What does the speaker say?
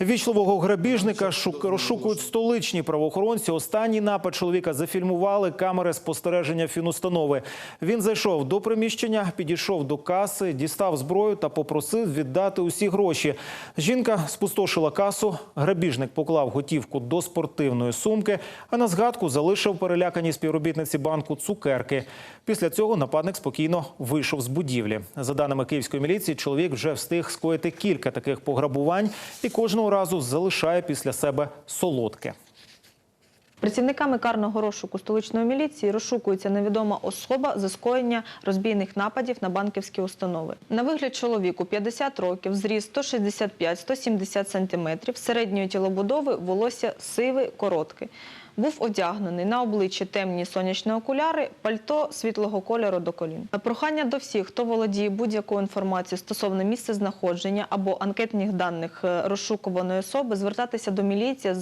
Вічливого грабіжника шук- розшукують столичні правоохоронці. Останній напад чоловіка зафільмували камери спостереження фінустанови. Він зайшов до приміщення, підійшов до каси, дістав зброю та попросив віддати усі гроші. Жінка спустошила касу. Грабіжник поклав готівку до спортивної сумки, а на згадку залишив переляканій співробітниці банку цукерки. Після цього нападник спокійно вийшов з будівлі. За даними київської міліції, чоловік вже встиг скоїти кілька таких пограбувань і кожного разу залишає після себе солодке. Працівниками карного розшуку столичної міліції розшукується невідома особа за скоєння розбійних нападів на банківські установи. На вигляд чоловіку 50 років, зріст 165-170 см, середньої тілобудови, волосся сиве, коротке. Був одягнений на обличчі темні сонячні окуляри, пальто світлого кольору до колін. Прохання до всіх, хто володіє будь-якою інформацією стосовно місця знаходження або анкетних даних е, розшукуваної особи, звертатися до міліції